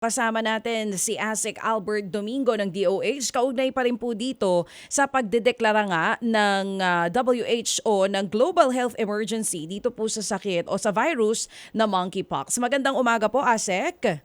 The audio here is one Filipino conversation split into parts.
Kasama natin si ASEC Albert Domingo ng DOH. Kaugnay pa rin po dito sa pagdedeklara nga ng ah, WHO ng Global Health Emergency dito po sa sakit o sa virus na monkeypox. Magandang umaga po, ASEC.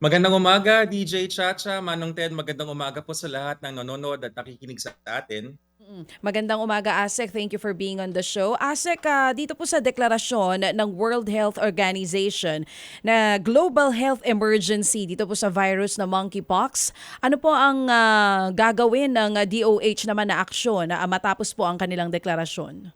Magandang umaga, DJ Chacha, Manong Ted. Magandang umaga po sa lahat ng nanonood at nakikinig sa atin. Mm. Magandang umaga, ASEC. Thank you for being on the show. ASEC, ah, dito po sa deklarasyon ng World Health Organization na Global Health Emergency dito po sa virus na monkeypox, ano po ang ah, gagawin ng DOH naman na aksyon ah, matapos po ang kanilang deklarasyon?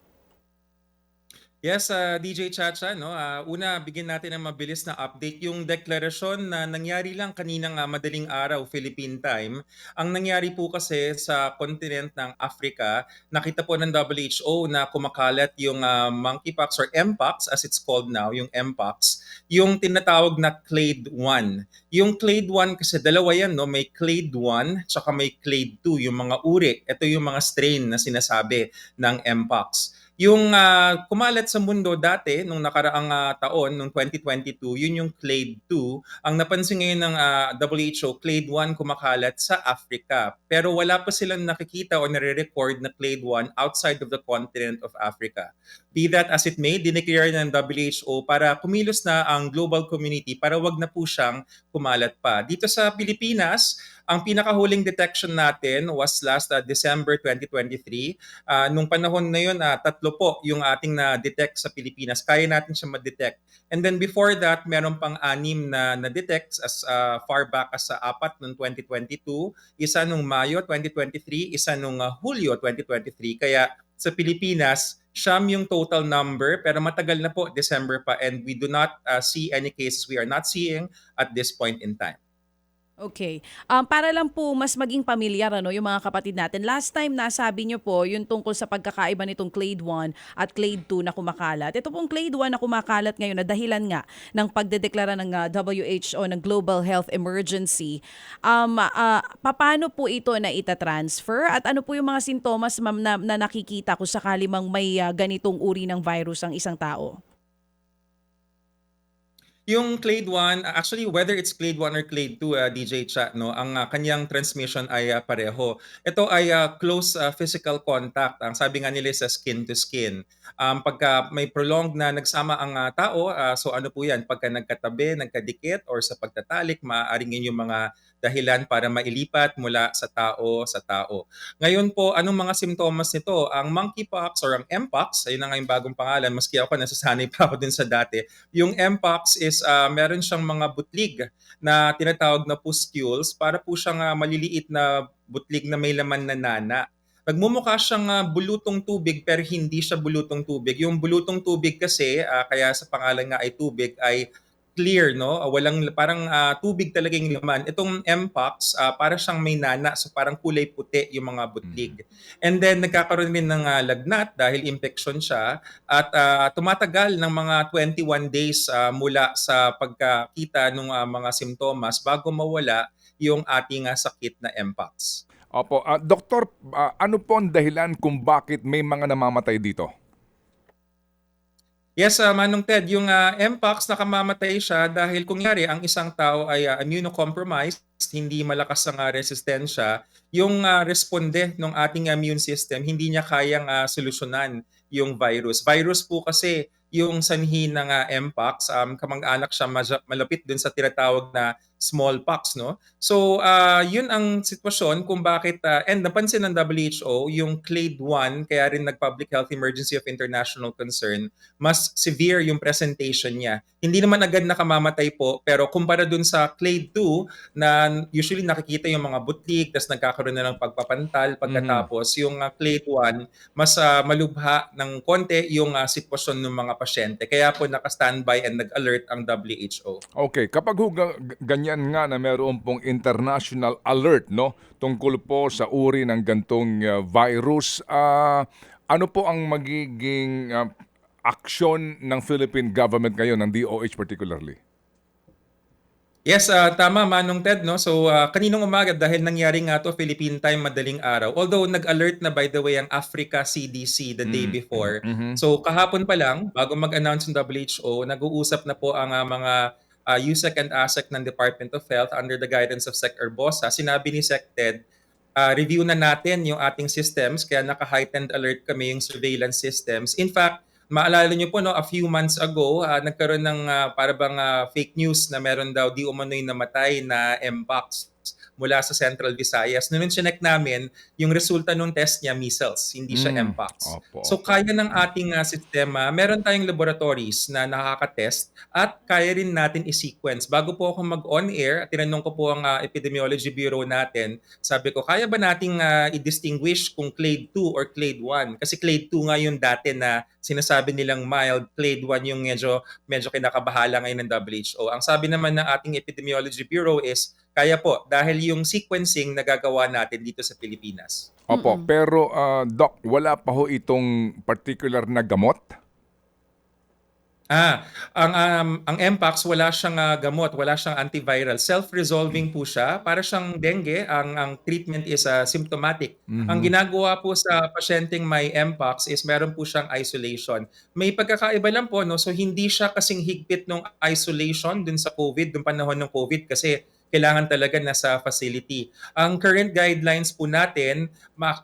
Yes, ah, DJ Chacha, no? ah, una, bigyan natin ng mabilis na update yung deklarasyon na nangyari lang kaninang ah, madaling araw, Philippine time. Ang nangyari po kasi sa continent ng Africa, nakita po ng WHO na kumakalat yung ah, monkeypox or Mpox as it's called now, yung Mpox, yung tinatawag na clade 1. Yung clade 1 kasi dalawa yan, no? May clade 1 tsaka may clade 2, yung mga uri. Ito yung mga strain na sinasabi ng Mpox. Yung ah, kumalat sa mundo dati nung nakaraang ah, taon nung 2022, yun yung clade 2. Ang napansin ngayon ng ah, WHO, clade 1 kumakalat sa Africa. Pero wala pa silang nakikita o nare-record na clade 1 outside of the continent of Africa. Be that as it may, dineclare ng WHO para kumilos na ang global community para wag na po siyang kumalat pa. Dito sa Pilipinas, ang pinakahuling detection natin was last uh, December 2023. Ah, nung panahon na yun, ah, tatlo po yung ating na-detect sa Pilipinas. Kaya natin siya ma-detect. And then before that, meron pang anim na na-detect as ah, far back as sa apat noong 2022, isa nung Mayo 2023, isa nung ah, Hulyo 2023. Kaya sa Pilipinas, siyam yung total number pero matagal na po December pa and we do not ah, see any cases we are not seeing at this point in time. Okay. Um, para lang po mas maging pamilyar ano, yung mga kapatid natin. Last time nasabi niyo po yung tungkol sa pagkakaiba nitong clade 1 at clade 2 na kumakalat. Ito pong clade 1 na kumakalat ngayon na dahilan nga ng pagdedeklara ng ah, WHO ng Global Health Emergency. Um, ah, paano po ito na itatransfer at ano po yung mga sintomas ma'am, na, na nakikita kung sakali mang may ah, ganitong uri ng virus ang isang tao? Yung clade 1, actually whether it's clade 1 or clade 2, ah, DJ Cha, no, ang ah, kanyang transmission ay ah, pareho. Ito ay ah, close ah, physical contact. Ang sabi nga nila sa skin to skin. Um, pagka may prolonged na nagsama ang ah, tao, ah, so ano po yan? Pagka nagkatabi, nagkadikit, or sa pagtatalik, maaaring yun yung mga dahilan para mailipat mula sa tao sa tao. Ngayon po, anong mga simptomas nito? Ang monkeypox or ang Mpox, ayun na nga yung bagong pangalan, maski ako nasasanay pa ako din sa dati, yung Mpox is ah, meron siyang mga butlig na tinatawag na pustules para po siyang ah, maliliit na butlig na may laman na nana. Nagmumukha siyang ah, bulutong tubig pero hindi siya bulutong tubig. Yung bulutong tubig kasi, ah, kaya sa pangalan nga ay tubig, ay clear, no? Ah, Walang, parang ah, tubig talaga yung laman. Itong Mpox, ah, para siyang may nana, so parang kulay puti yung mga butlig. And then nagkakaroon din ng ah, lagnat dahil infection siya at ah, tumatagal ng mga 21 days ah, mula sa pagkakita ng mga simptomas bago mawala yung ating ah, sakit na Mpox. Opo, ah, doktor, ah, ano po ang dahilan kung bakit may mga namamatay dito? Yes, ah, Manong Ted, yung ah, Mpox nakamamatay siya dahil kung yari ang isang tao ay ah, immunocompromised, hindi malakas ang ah, resistensya, yung ah, responde ng ating immune system, hindi niya kayang ah, solusyonan yung virus. Virus po kasi yung sanhi ng ah, Mpox, um, kamag-anak siya malapit dun sa tinatawag na smallpox, no? So, ah, yun ang sitwasyon kung bakit, ah, and napansin ng WHO, yung clade 1, kaya rin nag-public health emergency of international concern, mas severe yung presentation niya. Hindi naman agad nakamamatay po, pero kumpara dun sa clade 2 na usually nakikita yung mga butlig, tapos nagkakaroon na ng pagpapantal pagkatapos, yung ah, clade 1, mas ah, malubha ng konti yung ah, sitwasyon ng mga pasyente. Kaya po naka-standby and nag-alert ang WHO. Okay, kapag ho ganyan nga na meron pong international alert no tungkol po sa uri ng gantong ah, virus, ah, ano po ang magiging ah, aksyon ng Philippine government ngayon, ng DOH particularly? Yes, ah, tama Manong Ted no. So ah, kaninong umaga dahil nangyari nga to Philippine time madaling araw. Although nag-alert na by the way ang Africa CDC the day Mm, before. mhm. So kahapon pa lang bago mag-announce ng WHO, nag-uusap na po ang ah, mga uh, USEC and ASEC ng Department of Health under the guidance of Sec Erbosa, sinabi ni Sec Ted, uh, review na natin yung ating systems, kaya naka-heightened alert kami yung surveillance systems. In fact, maalala niyo po, no, a few months ago, uh, nagkaroon ng uh, para uh, fake news na meron daw di umano'y namatay na Mpox mula sa Central Visayas. Noon chinek namin, yung resulta nung test niya, measles, hindi siya Mm, Mpox. opo. So kaya ng ating uh, sistema, meron tayong laboratories na nakaka-test at kaya rin natin i-sequence. Bago po ako mag-on-air, tinanong ko po ang uh, Epidemiology Bureau natin, sabi ko, kaya ba nating uh, i-distinguish kung clade 2 or clade 1? Kasi clade 2 nga yung dati na sinasabi nilang mild, clade 1 yung medyo, medyo kinakabahala ngayon ng WHO. Ang sabi naman ng ating Epidemiology Bureau is, kaya po, dahil yung sequencing nagagawa natin dito sa Pilipinas. Opo, pero ah, Doc, wala pa ho itong particular na gamot? Ah, ang um, ang Mpox wala siyang ah, gamot, wala siyang antiviral. Self-resolving po siya. Para siyang dengue, ang ang treatment is ah, symptomatic. Ang ginagawa po sa pasyenteng may Mpox is meron po siyang isolation. May pagkakaiba lang po no, so hindi siya kasing higpit ng isolation dun sa COVID, dun panahon ng COVID kasi kailangan talaga nasa facility. Ang current guidelines po natin,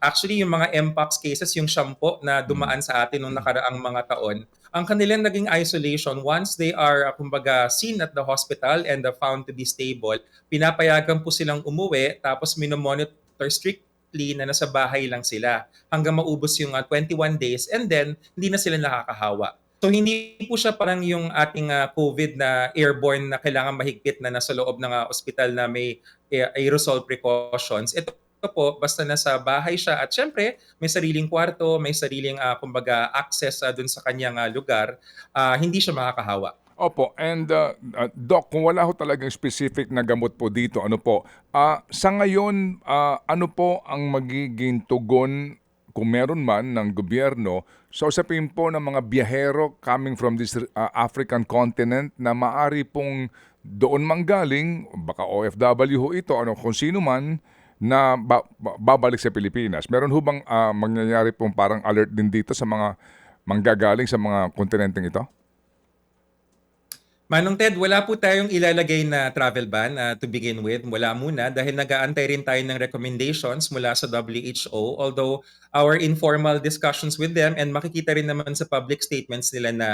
actually yung mga Mpox cases, yung shampoo na dumaan sa atin nung nakaraang mga taon, ang kanilang naging isolation, once they are, uh, kumbaga, seen at the hospital and found to be stable, pinapayagan po silang umuwi, tapos minomonitor strictly na nasa bahay lang sila hanggang maubos yung uh, 21 days and then hindi na sila nakakahawa. So hindi po siya parang yung ating uh, COVID na airborne na kailangan mahigpit na nasa loob ng uh, ospital na may uh, aerosol precautions. Ito po, basta nasa bahay siya at syempre may sariling kwarto, may sariling uh, kumbaga access uh, dun sa kanyang uh, lugar, uh, hindi siya makakahawa. Opo, and uh, uh, Doc, kung wala ho talagang specific na gamot po dito, ano po, ah, sa ngayon, ah, ano po ang magiging tugon kung meron man ng gobyerno sa usapin po ng mga biyahero coming from this uh, African continent na maari pong doon manggaling, baka OFW ho ito, ano, kung sino man, na ba- ba- babalik sa Pilipinas. Meron ho bang ah, mangyayari pong parang alert din dito sa mga manggagaling sa mga kontinenteng ito? Manong Ted, wala po tayong ilalagay na travel ban uh, to begin with. Wala muna dahil nag-aantay rin tayo ng recommendations mula sa WHO. Although our informal discussions with them and makikita rin naman sa public statements nila na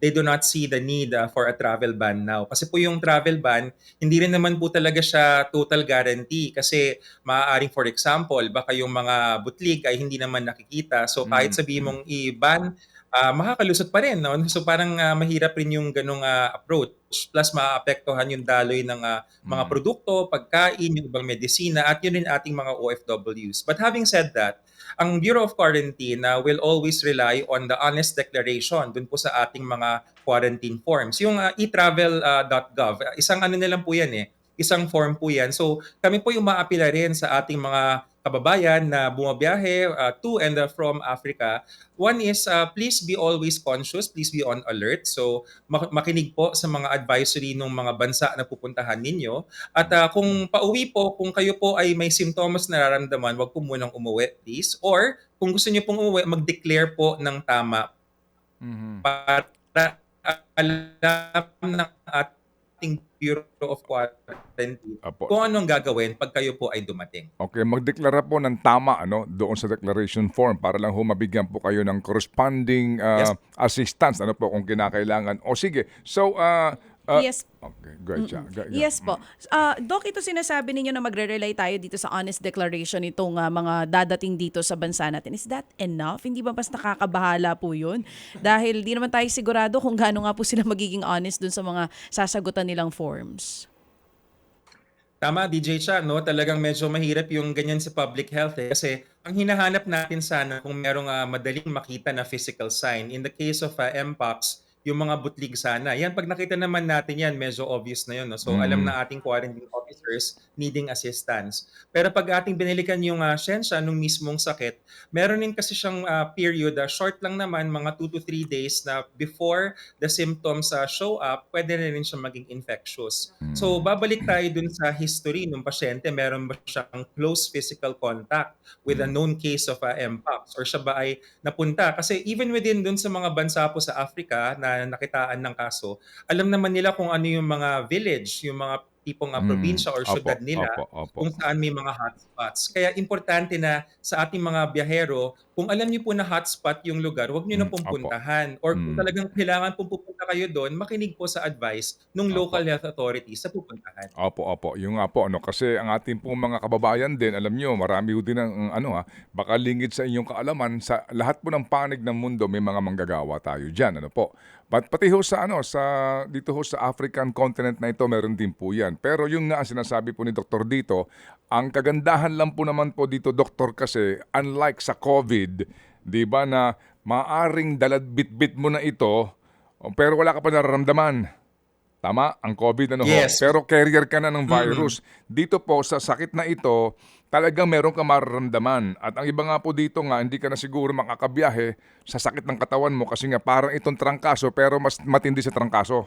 they do not see the need uh, for a travel ban now. Kasi po yung travel ban, hindi rin naman po talaga siya total guarantee. Kasi maaaring for example, baka yung mga butlig ay hindi naman nakikita. So kahit sabihin mong i-ban, ah, makakalusot pa rin. No? So parang ah, mahirap rin yung ganong ah, approach. Plus maapektuhan yung daloy ng ah, mga produkto, pagkain, yung ibang medisina, at yun rin ating mga OFWs. But having said that, ang Bureau of Quarantine ah, will always rely on the honest declaration dun po sa ating mga quarantine forms. Yung ah, etravel.gov, ah, isang ano na lang po yan eh, isang form po yan. So kami po yung maapila rin sa ating mga kababayan na bumabiyahe uh, to and uh, from Africa. One is, uh, please be always conscious, please be on alert. So, mak- makinig po sa mga advisory ng mga bansa na pupuntahan ninyo. At uh, kung pauwi po, kung kayo po ay may symptoms na nararamdaman, wag po munang umuwi, please. Or, kung gusto niyo pong umuwi, mag-declare po ng tama para alam ng ating Bureau of Quarantine Apo. kung anong gagawin pag kayo po ay dumating. Okay, magdeklara po ng tama ano doon sa declaration form para lang ho mabigyan po kayo ng corresponding uh, Yes. assistance ano po kung kinakailangan. O sige. So uh, uh, Yes. Okay, good job. Good job. Yes po. Ah, Doc, ito sinasabi ninyo na magre-rely tayo dito sa honest declaration itong ah, mga dadating dito sa bansa natin. Is that enough? Hindi ba mas nakakabahala po yun? Dahil di naman tayo sigurado kung gaano nga po sila magiging honest dun sa mga sasagutan nilang forms. Tama, DJ Cha, no? Talagang medyo mahirap yung ganyan sa public health eh. Kasi ang hinahanap natin sana kung merong ah, madaling makita na physical sign. In the case of ah, Mpox, yung mga butlig sana. Yan, pag nakita naman natin yan, medyo obvious na yun. No? So, Mm. alam na ating quarantine officers needing assistance. Pero pag ating binilikan yung uh, siyensya nung mismong sakit, meron din kasi siyang ah, period, ah, short lang naman, mga 2 to 3 days na before the symptoms ah, show up, pwede na rin siya maging infectious. So, babalik tayo dun sa history ng pasyente. Meron ba siyang close physical contact with a known case of uh, Mpox? Or siya ba ay napunta? Kasi even within dun sa mga bansa po sa Africa na na nakitaan ng kaso, alam naman nila kung ano yung mga village, yung mga tipong uh, Mm, probinsya or opo, syudad nila opo, opo. kung saan may mga hotspots. Kaya importante na sa ating mga biyahero, kung alam niyo po na hotspot yung lugar, huwag niyo na Mm, pong opo. puntahan. Or kung Mm. talagang kailangan pong pupunta kayo doon, makinig po sa advice ng Opo. local health authorities sa pupuntahan. Opo, opo. Yung nga po, ano, kasi ang ating pong mga kababayan din, alam nyo, marami ho din ang, ano ha, baka lingid sa inyong kaalaman, sa lahat po ng panig ng mundo, may mga manggagawa tayo dyan, ano po. But pati ho sa, ano, sa, dito ho sa African continent na ito, meron din po yan. Pero yung nga, ang sinasabi po ni Doktor dito, ang kagandahan lang po naman po dito, Doktor, kasi unlike sa COVID, di ba na maaring dalad bit-bit mo na ito, pero wala ka pa nararamdaman. Tama? Ang COVID ano ho? Yes. Pero carrier ka na ng virus. Dito po sa sakit na ito, talagang meron ka mararamdaman. At ang iba nga po dito nga, hindi ka na siguro makakabiyahe sa sakit ng katawan mo kasi nga parang itong trangkaso pero mas matindi sa trangkaso.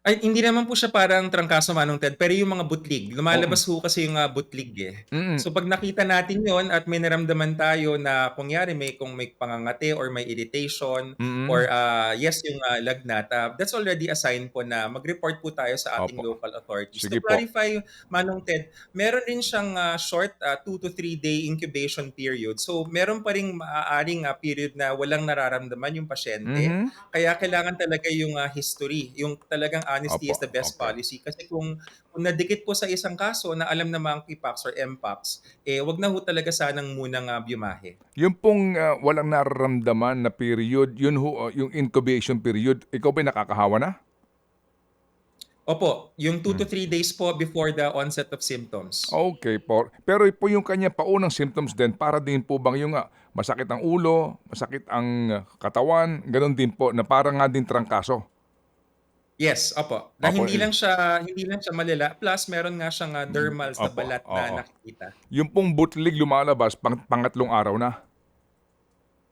Ay, hindi naman po siya parang trangkaso manong Ted, pero yung mga butlig. Lumalabas ho kasi yung uh, butlig eh. Mm. So pag nakita natin yon at may naramdaman tayo na kunyari may kung may pangangate or may irritation Mm-mm. or uh, yes yung uh, lagnat, uh, that's already a sign po na mag-report po tayo sa ating Opo. local authorities. Sige to po. clarify, Manong Ted, meron din siyang uh, short 2 to 3 day incubation period. So meron pa ring maaaring uh, period na walang nararamdaman yung pasyente. Mhm. Kaya kailangan talaga yung uh, history, yung talagang honesty Opo, is the best opo. policy. Kasi kung, kung nadikit po sa isang kaso na alam na monkeypox or mpox, eh wag na ho talaga sanang munang uh, bumahe. Yung pong ah, walang nararamdaman na period, yun ho, ah, yung incubation period, ikaw ba nakakahawa na? Opo, yung 2 to Hmm. 3 days po before the onset of symptoms. Okay po. Pero po yung kanya paunang symptoms din, para din po bang yung ah, masakit ang ulo, masakit ang ah, katawan, ganun din po, na parang nga din trangkaso. Yes, opo. Na Opo, hindi eh. lang siya hindi lang siya malala. Plus meron nga siyang uh, dermals na Opo, balat na oo. nakikita. Yung pong butlig lumalabas, pang, pangatlong araw na.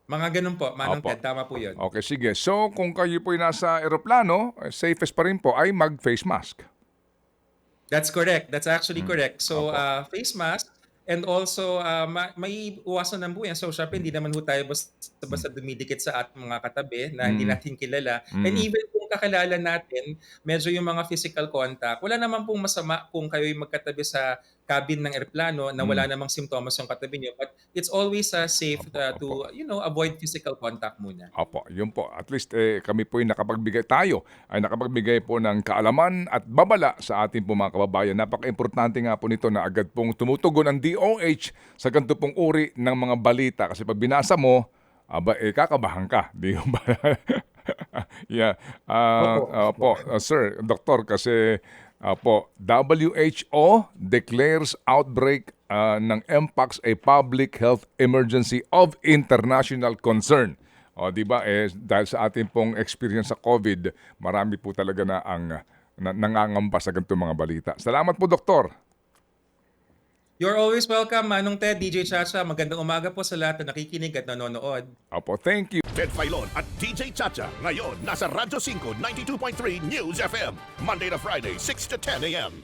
Mga ganun po, Manong Opo. Ted, tama po 'yun. Okay, sige. So, kung kayo po'y nasa eroplano, eh, safest pa rin po ay mag-face mask. That's correct. That's actually Hmm. correct. So, Opo. uh, face mask and also uh, ma- may iwasan ng buhay. So, syempre, hindi naman ho tayo basta, basta dumidikit sa ating mga katabi na hindi Mm. natin kilala. Mm. And even kung kakilala natin, medyo yung mga physical contact, wala naman pong masama kung kayo'y magkatabi sa cabin ng eroplano na wala Mm. namang simptomas yung katabi niyo. But it's always uh, safe Opo, uh, opo. to, you know, avoid physical contact muna. Opo, yun po. At least eh, kami po'y nakapagbigay tayo, ay nakapagbigay po ng kaalaman at babala sa ating po mga kababayan. Napaka-importante nga po nito na agad pong tumutugon ang DOH sa ganito pong uri ng mga balita. Kasi pag binasa mo, aba, eh, kakabahan ka. Di ba? yeah. Ah, opo, ah, sir, doktor, kasi Opo, WHO declares outbreak ah, ng Mpox a public health emergency of international concern. O, di ba? Eh, dahil sa ating pong experience sa COVID, marami po talaga na ang na, nangangamba sa ganitong mga balita. Salamat po, doktor. You're always welcome, Manong Ted, DJ Chacha. Magandang umaga po sa lahat na nakikinig at nanonood. Opo, thank you. Ted Filon at DJ Chacha. Ngayon, nasa Radyo 5, 92.3 News FM. Monday to Friday, 6 to 10 a.m.